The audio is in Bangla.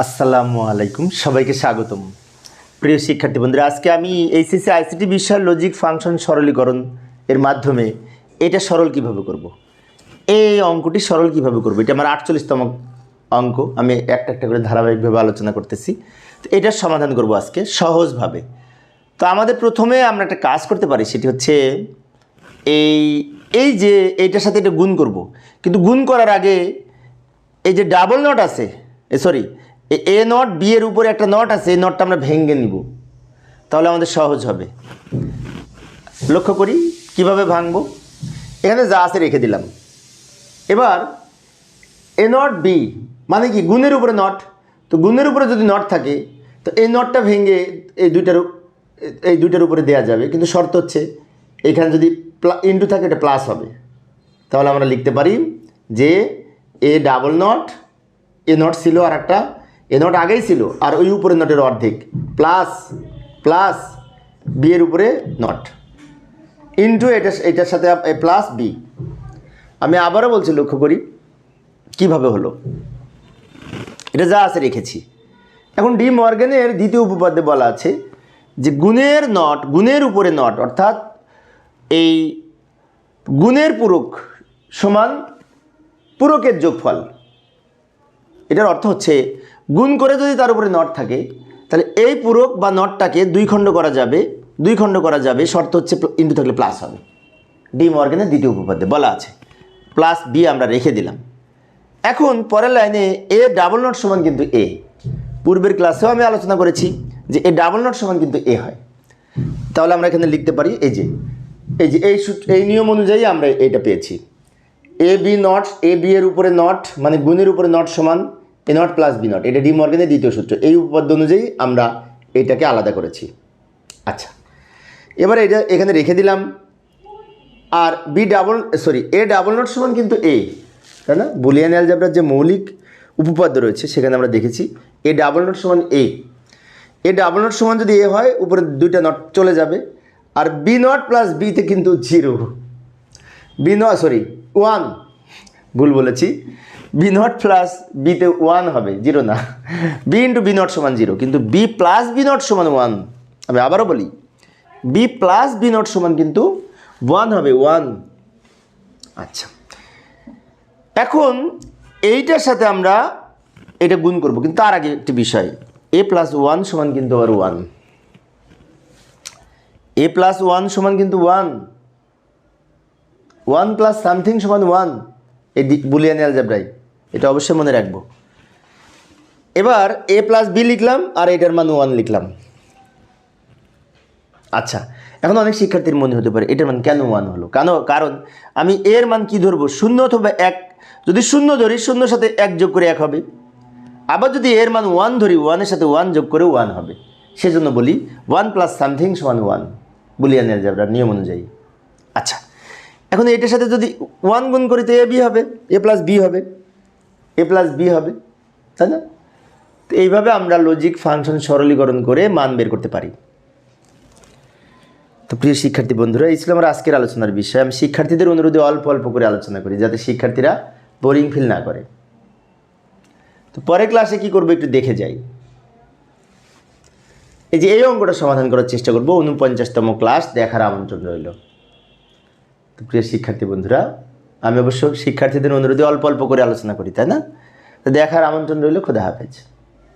আসসালামু আলাইকুম, সবাইকে স্বাগতম। প্রিয় শিক্ষার্থী বন্ধুরা, আজকে আমি এইচএসসি আইসিটি বিষয়ের লজিক ফাংশন সরলীকরণ এর মাধ্যমে এটা সরল কীভাবে করব। এই অঙ্কটি সরল কীভাবে করব? এটা আমার আটচল্লিশতম অঙ্ক, আমি একটা একটা করে ধারাবাহিকভাবে আলোচনা করতেছি। তো এটার সমাধান করব আজকে সহজভাবে। তো আমাদের প্রথমে আমরা একটা কাজ করতে পারি, সেটি হচ্ছে এই এই যে এইটার সাথে এটা গুণ করব। কিন্তু গুণ করার আগে এই যে ডাবল নট আছে সরি এ নট, বি এর উপরে একটা নট আছে, এই নটটা আমরা ভেঙে নিব। তাহলে আমাদের সহজ হবে। লক্ষ্য করি, কীভাবে ভাঙবো? এখানে যা আছে রেখে দিলাম। এবার, এ নট, বি মানে কি, গুণের উপরে নট। তো গুণের উপরে যদি নট থাকে, তো এই নটটা ভেঙে এই দুইটার এই দুইটার উপরে দেওয়া যাবে। কিন্তু শর্ত হচ্ছে, এখানে যদি ইন্টু থাকে, এটা প্লাস হবে। তাহলে আমরা লিখতে পারি যে, A double not A not ছিল আর একটা এ নট আগেই ছিল, আর ওই উপরে নটের অর্ধেক। প্লাস প্লাস বি এর উপরে নট ইন্টু এটা, এটার সাথে প্লাস বি আমি আবারও বলছি, লক্ষ্য করি, কীভাবে হলো? এটা যা আছে রেখেছি। এখন ডি মর্গানের দ্বিতীয় উপপাদ্যে বলা আছে যে গুণের নট গুণের উপরে নট অর্থাৎ এই গুণের পূরক সমান পূরকের যোগফল। এটার অর্থ হচ্ছে গুণ করে যদি তার উপরে নট থাকে, তাহলে এই পূরক বা নটটাকে দুই খণ্ড করা যাবে, দুই খণ্ড করা যাবে, শর্ত হচ্ছে ইন্টু থাকলে প্লাস হবে। ডি মর্গেনের দ্বিতীয় উপপাদ্যে বলা আছে। প্লাস বি আমরা রেখে দিলাম। এখন পরের লাইনে এ ডাবল নট সমান কিন্তু এ পূর্বের ক্লাসেও আমি আলোচনা করেছি যে এ ডাবল নট সমান কিন্তু এ হয়। তাহলে আমরা এখানে লিখতে পারি এই যে এই যে এই এই নিয়ম অনুযায়ী আমরা এইটা পেয়েছি। A B not A B এর উপরে নট মানে গুণের উপরে নট সমান A not plus B not এটা ডি মর্গানের দ্বিতীয় সূত্র। এই উপপাদ্য অনুযায়ী আমরা এটাকে আলাদা করেছি। আচ্ছা এবার এটা এখানে রেখে দিলাম। আর B double sorry A double not সমান কিন্তু এ তাই না? বুলিয়ান অ্যালজাবরার যে মৌলিক উপপাদ্য রয়েছে, সেখানে আমরা দেখেছি এ ডাবল নট সমান এ এ ডাবল নট সমান যদি এ হয়, উপরে দুইটা নট চলে যাবে। আর বি নট প্লাস বিতে কিন্তু zero B not sorry one ভুল বলেছি। বি নট প্লাস বিতে ওয়ান হবে জিরো না। বি ইন্টু বি নট সমান জিরো কিন্তু বি প্লাস বি নট সমান ওয়ান আমি আবারও বলি বি প্লাস বি নট সমান কিন্তু ওয়ান হবে ওয়ান আচ্ছা। এখন এইটার সাথে আমরা এটা গুণ করব, কিন্তু তার আগে একটি বিষয়। এ প্লাস ওয়ান সমান কিন্তু আবার ওয়ান এ প্লাস ওয়ান সমান কিন্তু ওয়ান ওয়ান প্লাস সামথিং সমান ওয়ান এই বুলিয়ান অ্যালজাবরাই এটা অবশ্যই মনে রাখব। এবার এ প্লাস বি লিখলাম আর এটার মান ওয়ান লিখলাম। আচ্ছা এখন অনেক শিক্ষার্থীর মনে হতে পারে, এটার মান কেন ওয়ান হলো? কেন, কারণ আমি এর মান কি ধরবো? শূন্য অথবা এক। যদি শূন্য ধরি, শূন্যর সাথে এক যোগ করে এক হবে। আবার যদি এর মান ওয়ান ধরি ওয়ানের সাথে ওয়ান যোগ করে ওয়ান হবে। সেজন্য বলি ওয়ান প্লাস সামথিং সমান ওয়ান বুলিয়ান অ্যালজাবরার নিয়ম অনুযায়ী। আচ্ছা এখন এটার সাথে যদি ওয়ান গুণ করি তো এ বি হবে, এ প্লাস বি হবে, এ প্লাস বি হবে, তাই না? তো এইভাবে আমরা লজিক ফাংশন সরলীকরণ করে মান বের করতে পারি। তো প্রিয় শিক্ষার্থী বন্ধুরা, এই ছিল আমার আজকের আলোচনার বিষয়। আমি শিক্ষার্থীদের অনুরোধে অল্প অল্প করে আলোচনা করি, যাতে শিক্ষার্থীরা বোরিং ফিল না করে। তো পরের ক্লাসে কি করব একটু দেখে যাই। এই যে এই অঙ্কটা সমাধান করার চেষ্টা করব উনপঞ্চাশতম ক্লাস দেখার আমন্ত্রণ রইল। প্রিয় শিক্ষার্থী বন্ধুরা, আমি অবশ্য শিক্ষার্থীদের অনুরোধে অল্প অল্প করে আলোচনা করি, তাই না? তো দেখার আমন্ত্রণ রইল, খোদা হাফেজ।